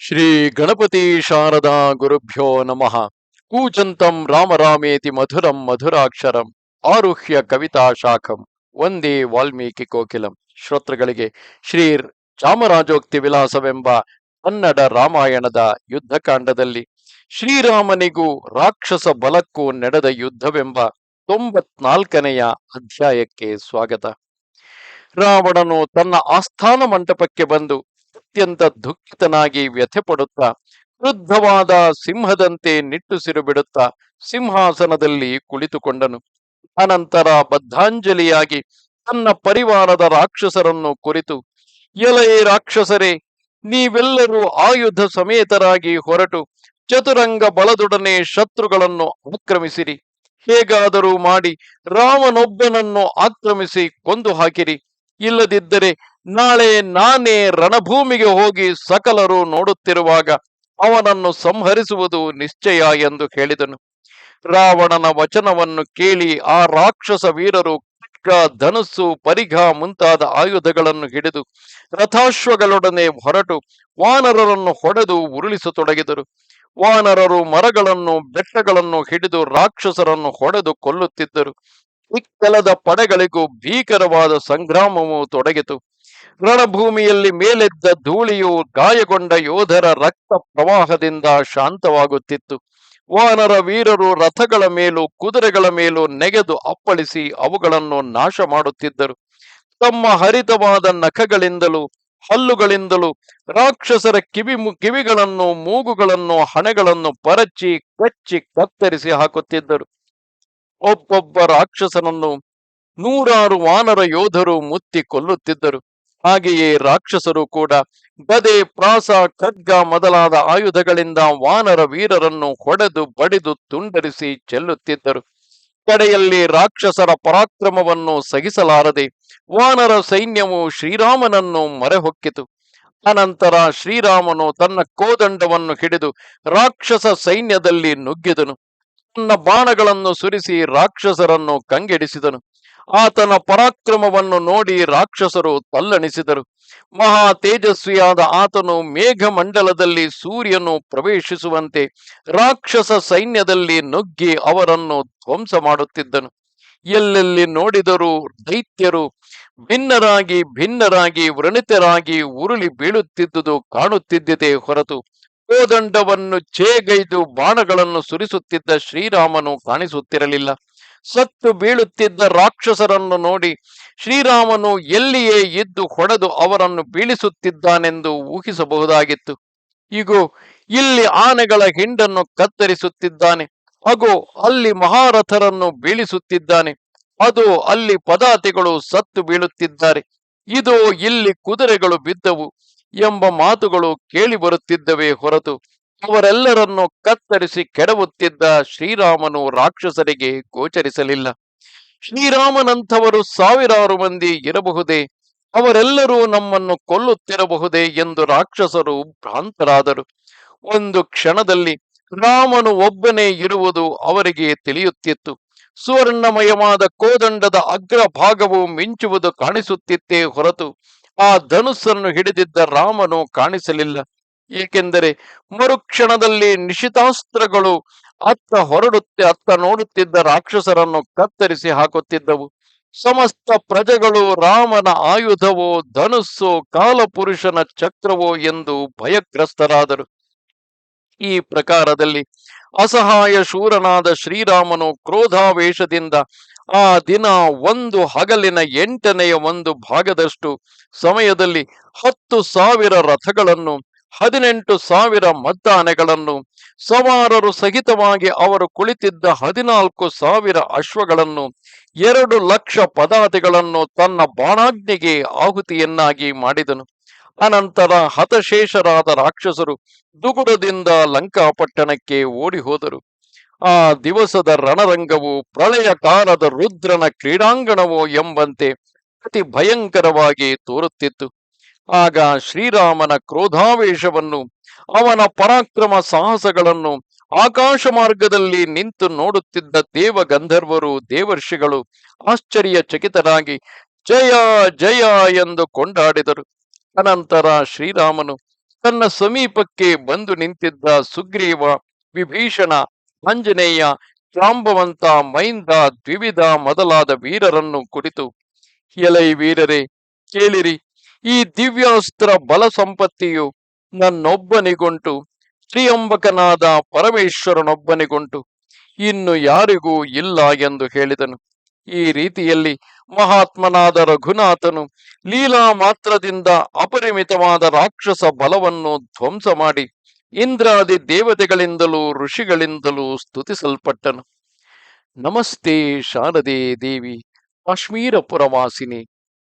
ಶ್ರೀ ಗಣಪತಿ ಶಾರದಾ ಗುರುಭ್ಯೋ ನಮಃ. ಕೂಚಂತಂ ರಾಮರಾಮೇತಿ ಮಧುರಂ ಮಧುರಾಕ್ಷರಂ. ಆರುಹ್ಯ ಕವಿತಾ ಶಾಖಂ. ಒಂದೇ ವಾಲ್ಮೀಕಿ ಕೋಕಿಲಂ. ಶ್ರೋತೃಗಳಿಗೆ ಶ್ರೀ ಚಾಮರಾಜೋಕ್ತಿ ವಿಲಾಸವೆಂಬ ಕನ್ನಡ ರಾಮಾಯಣದ ಯುದ್ಧಕಾಂಡದಲ್ಲಿ ಶ್ರೀರಾಮನಿಗೂ ರಾಕ್ಷಸ ಬಲಕ್ಕೂ ನಡೆದ ಯುದ್ಧವೆಂಬ ತೊಂಬತ್ನಾಲ್ಕನೆಯ ಅಧ್ಯಾಯಕ್ಕೆ ಸ್ವಾಗತ. ರಾವಣನು ತನ್ನ ಆಸ್ಥಾನ ಮಂಟಪಕ್ಕೆ ಬಂದು ಅತ್ಯಂತ ದುಃಖಿತನಾಗಿ ವ್ಯಥೆ ಪಡುತ್ತಾ ಕ್ರುದ್ಧವಾದ ಸಿಂಹದಂತೆ ನಿಟ್ಟುಸಿರು ಬಿಡುತ್ತಾ ಸಿಂಹಾಸನದಲ್ಲಿ ಕುಳಿತುಕೊಂಡನು. ಅನಂತರ ಬದ್ಧಾಂಜಲಿಯಾಗಿ ತನ್ನ ಪರಿವಾರದ ರಾಕ್ಷಸರನ್ನು ಕುರಿತು, ಎಲೈ ರಾಕ್ಷಸರೇ, ನೀವೆಲ್ಲರೂ ಆಯುಧ ಸಮೇತರಾಗಿ ಹೊರಟು ಚತುರಂಗ ಬಲದೊಡನೆ ಶತ್ರುಗಳನ್ನು ಆಕ್ರಮಿಸಿರಿ. ಹೇಗಾದರೂ ಮಾಡಿ ರಾಮನೊಬ್ಬನನ್ನು ಆಕ್ರಮಿಸಿ ಕೊಂದು ಹಾಕಿರಿ. ಇಲ್ಲದಿದ್ದರೆ ನಾಳೆ ನಾನೇ ರಣಭೂಮಿಗೆ ಹೋಗಿ ಸಕಲರು ನೋಡುತ್ತಿರುವಾಗ ಅವನನ್ನು ಸಂಹರಿಸುವುದು ನಿಶ್ಚಯ ಎಂದು ಹೇಳಿದನು. ರಾವಣನ ವಚನವನ್ನು ಕೇಳಿ ಆ ರಾಕ್ಷಸ ವೀರರು ಖಡ್ಗ ಧನುಸ್ಸು, ಪರಿಘ ಮುಂತಾದ ಆಯುಧಗಳನ್ನು ಹಿಡಿದು ರಥಾಶ್ವಗಳೊಡನೆ ಹೊರಟು ವಾನರರನ್ನು ಹೊಡೆದು ಉರುಳಿಸತೊಡಗಿದರು. ವಾನರರು ಮರಗಳನ್ನು, ಬೆಟ್ಟಗಳನ್ನು ಹಿಡಿದು ರಾಕ್ಷಸರನ್ನು ಹೊಡೆದು ಕೊಲ್ಲುತ್ತಿದ್ದರು. ಇಕ್ಕೆಲದ ಪಡೆಗಳಿಗೂ ಭೀಕರವಾದ ಸಂಗ್ರಾಮವು ತೊಡಗಿತು. ರಣಭೂಮಿಯಲ್ಲಿ ಮೇಲೆದ್ದ ಧೂಳಿಯು ಗಾಯಗೊಂಡ ಯೋಧರ ರಕ್ತ ಪ್ರವಾಹದಿಂದ ಶಾಂತವಾಗುತ್ತಿತ್ತು. ವಾನರ ವೀರರು ರಥಗಳ ಮೇಲೂ ಕುದುರೆಗಳ ಮೇಲೂ ನೆಗೆದು ಅಪ್ಪಳಿಸಿ ಅವುಗಳನ್ನು ನಾಶ ಮಾಡುತ್ತಿದ್ದರು. ತಮ್ಮ ಹರಿತವಾದ ನಖಗಳಿಂದಲೂ, ಹಲ್ಲುಗಳಿಂದಲೂ, ರಾಕ್ಷಸರ ಕಿವಿ ಕಿವಿಗಳನ್ನು, ಮೂಗುಗಳನ್ನು, ಹಣೆಗಳನ್ನು ಪರಚಿ, ಕಚ್ಚಿ, ಕತ್ತರಿಸಿ ಹಾಕುತ್ತಿದ್ದರು. ಒಬ್ಬೊಬ್ಬ ರಾಕ್ಷಸನನ್ನು ನೂರಾರು ವಾನರ ಯೋಧರು ಮುತ್ತಿ ಕೊಲ್ಲುತ್ತಿದ್ದರು ಹಾಗೆಯೇ ರಾಕ್ಷಸರು ಕೂಡ ಗದೆ, ಪ್ರಾಸ, ಖಡ್ಗ ಮೊದಲಾದ ಆಯುಧಗಳಿಂದ ವಾನರ ವೀರರನ್ನು ಹೊಡೆದು ಬಡಿದು ತುಂಡರಿಸಿ ಚೆಲ್ಲುತ್ತಿದ್ದರು. ಕಡೆಯಲ್ಲಿ ರಾಕ್ಷಸರ ಪರಾಕ್ರಮವನ್ನು ಸಹಿಸಲಾರದೆ ವಾನರ ಸೈನ್ಯವು ಶ್ರೀರಾಮನನ್ನು ಮರೆಹೊಕ್ಕಿತು. ಅನಂತರ ಶ್ರೀರಾಮನು ತನ್ನ ಕೋದಂಡವನ್ನು ಹಿಡಿದು ರಾಕ್ಷಸ ಸೈನ್ಯದಲ್ಲಿ ನುಗ್ಗಿದನು. ತನ್ನ ಬಾಣಗಳನ್ನು ಸುರಿಸಿ ರಾಕ್ಷಸರನ್ನು ಕಂಗೆಡಿಸಿದನು. ಆತನ ಪರಾಕ್ರಮವನ್ನು ನೋಡಿ ರಾಕ್ಷಸರು ತಲ್ಲಣಿಸಿದರು. ಮಹಾ ತೇಜಸ್ವಿಯಾದ ಆತನು ಮೇಘಮಂಡಲದಲ್ಲಿ ಸೂರ್ಯನು ಪ್ರವೇಶಿಸುವಂತೆ ರಾಕ್ಷಸ ಸೈನ್ಯದಲ್ಲಿ ನುಗ್ಗಿ ಅವರನ್ನು ಧ್ವಂಸ ಮಾಡುತ್ತಿದ್ದನು. ಎಲ್ಲೆಲ್ಲಿ ನೋಡಿದರೂ ದೈತ್ಯರು ಭಿನ್ನರಾಗಿ ಭಿನ್ನರಾಗಿ ವ್ರಣಿತರಾಗಿ ಉರುಳಿ ಬೀಳುತ್ತಿದ್ದುದು ಕಾಣುತ್ತಿದ್ದಿದೆ ಹೊರತು ಕೋದಂಡವನ್ನು ಛೇಗೈದು ಬಾಣಗಳನ್ನು ಸುರಿಸುತ್ತಿದ್ದ ಶ್ರೀರಾಮನು ಕಾಣಿಸುತ್ತಿರಲಿಲ್ಲ. ಸತ್ತು ಬೀಳುತ್ತಿದ್ದ ರಾಕ್ಷಸರನ್ನು ನೋಡಿ ಶ್ರೀರಾಮನು ಎಲ್ಲಿಯೇ ಇದ್ದು ಹೊಡೆದು ಅವರನ್ನು ಬೀಳಿಸುತ್ತಿದ್ದಾನೆಂದು ಊಹಿಸಬಹುದಾಗಿತ್ತು. ಇಗೋ, ಇಲ್ಲಿ ಆನೆಗಳ ಹಿಂಡನ್ನು ಕತ್ತರಿಸುತ್ತಿದ್ದಾನೆ. ಹಾಗೂ ಅಲ್ಲಿ ಮಹಾರಥರನ್ನು ಬೀಳಿಸುತ್ತಿದ್ದಾನೆ. ಅದು, ಅಲ್ಲಿ ಪದಾತಿಗಳು ಸತ್ತು ಬೀಳುತ್ತಿದ್ದಾರೆ. ಇದು, ಇಲ್ಲಿ ಕುದುರೆಗಳು ಬಿದ್ದವು ಎಂಬ ಮಾತುಗಳು ಕೇಳಿ ಬರುತ್ತಿದ್ದವೇ ಹೊರತು ಅವರೆಲ್ಲರನ್ನು ಕತ್ತರಿಸಿ ಕೆಡವುತ್ತಿದ್ದ ಶ್ರೀರಾಮನು ರಾಕ್ಷಸರಿಗೆ ಗೋಚರಿಸಲಿಲ್ಲ. ಶ್ರೀರಾಮನಂಥವರು ಸಾವಿರಾರು ಮಂದಿ ಇರಬಹುದೇ? ಅವರೆಲ್ಲರೂ ನಮ್ಮನ್ನು ಕೊಲ್ಲುತ್ತಿರಬಹುದೇ ಎಂದು ರಾಕ್ಷಸರು ಭ್ರಾಂತರಾದರು. ಒಂದು ಕ್ಷಣದಲ್ಲಿ ರಾಮನು ಒಬ್ಬನೇ ಇರುವುದು ಅವರಿಗೆ ತಿಳಿಯುತ್ತಿತ್ತು. ಸುವರ್ಣಮಯವಾದ ಕೋದಂಡದ ಅಗ್ರಭಾಗವು ಮಿಂಚುವುದು ಕಾಣಿಸುತ್ತಿತ್ತೇ ಹೊರತು ಆ ಧನುಸ್ಸನ್ನು ಹಿಡಿದಿದ್ದ ರಾಮನು ಕಾಣಿಸಲಿಲ್ಲ. ಏಕೆಂದರೆ ಮರುಕ್ಷಣದಲ್ಲಿ ನಿಶಿತಾಸ್ತ್ರಗಳು ಅತ್ತ ಹೊರಡುತ್ತೆ, ಅತ್ತ ನೋಡುತ್ತಿದ್ದ ರಾಕ್ಷಸರನ್ನು ಕತ್ತರಿಸಿ ಹಾಕುತ್ತಿದ್ದವು. ಸಮಸ್ತ ಪ್ರಜೆಗಳು ರಾಮನ ಆಯುಧವೋ, ಧನುಸ್ಸೋ, ಕಾಲಪುರುಷನ ಚಕ್ರವೋ ಎಂದು ಭಯಗ್ರಸ್ತರಾದರು. ಈ ಪ್ರಕಾರದಲ್ಲಿ ಅಸಹಾಯ ಶೂರನಾದ ಶ್ರೀರಾಮನು ಕ್ರೋಧಾವೇಶದಿಂದ ಆ ದಿನ ಒಂದು ಹಗಲಿನ ಎಂಟನೆಯ ಒಂದು ಭಾಗದಷ್ಟು ಸಮಯದಲ್ಲಿ ಹತ್ತು ಸಾವಿರ ರಥಗಳನ್ನು ಹದಿನೆಂಟು ಸಾವಿರ ಮದ್ದಾನೆಗಳನ್ನು ಸವಾರರು ಸಹಿತವಾಗಿ ಅವರು ಕುಳಿತಿದ್ದ ಹದಿನಾಲ್ಕು ಸಾವಿರ ಅಶ್ವಗಳನ್ನು ಎರಡು ಲಕ್ಷ ಪದಾತಿಗಳನ್ನು ತನ್ನ ಬಾಣಾಗ್ನಿಗೆ ಆಹುತಿಯನ್ನಾಗಿ ಮಾಡಿದನು. ಅನಂತರ ಹತಶೇಷರಾದ ರಾಕ್ಷಸರು ದುಗುಡದಿಂದ ಲಂಕಾಪಟ್ಟಣಕ್ಕೆ ಓಡಿ ಹೋದರು ಆ ದಿವಸದ ರಣರಂಗವು ಪ್ರಳಯ ಕಾಲದ ರುದ್ರನ ಕ್ರೀಡಾಂಗಣವೋ ಎಂಬಂತೆ ಅತಿ ಭಯಂಕರವಾಗಿ ತೋರುತ್ತಿತ್ತು. ಆಗ ಶ್ರೀರಾಮನ ಕ್ರೋಧಾವೇಶವನ್ನು, ಅವನ ಪರಾಕ್ರಮ ಸಾಹಸಗಳನ್ನು ಆಕಾಶ ಮಾರ್ಗದಲ್ಲಿ ನಿಂತು ನೋಡುತ್ತಿದ್ದ ದೇವ ಗಂಧರ್ವರು ದೇವರ್ಷಿಗಳು ಆಶ್ಚರ್ಯ ಚಕಿತರಾಗಿ ಜಯ ಜಯ ಎಂದು ಕೊಂಡಾಡಿದರು. ಅನಂತರ ಶ್ರೀರಾಮನು ತನ್ನ ಸಮೀಪಕ್ಕೆ ಬಂದು ನಿಂತಿದ್ದ ಸುಗ್ರೀವ, ವಿಭೀಷಣ, ಆಂಜನೇಯ, ಜಾಂಬವಂತ ಮೈಂದ ದ್ವಿವಿಧ ಮೊದಲಾದ ವೀರರನ್ನು ಕುರಿತು, ಎಲೈ ವೀರರೇ, ಕೇಳಿರಿ ಈ ದಿವ್ಯಾಸ್ತ್ರ ಬಲ ಸಂಪತ್ತಿಯು ನನ್ನೊಬ್ಬನಿಗುಂಟು, ಶ್ರೀಯಂಬಕನಾದ ಪರಮೇಶ್ವರನೊಬ್ಬನಿಗುಂಟು. ಇನ್ನು ಯಾರಿಗೂ ಇಲ್ಲ ಎಂದು ಹೇಳಿದನು. ಈ ರೀತಿಯಲ್ಲಿ ಮಹಾತ್ಮನಾದ ರಘುನಾಥನು ಲೀಲಾ ಮಾತ್ರದಿಂದ ಅಪರಿಮಿತವಾದ ರಾಕ್ಷಸ ಬಲವನ್ನು ಧ್ವಂಸ ಮಾಡಿ ಇಂದ್ರಾದಿ ದೇವತೆಗಳಿಂದಲೂ ಋಷಿಗಳಿಂದಲೂ ಸ್ತುತಿಸಲ್ಪಟ್ಟನು. ನಮಸ್ತೆ ಶಾರದೆ ದೇವಿ, ಕಾಶ್ಮೀರ ಪುರವಾಸಿನಿ.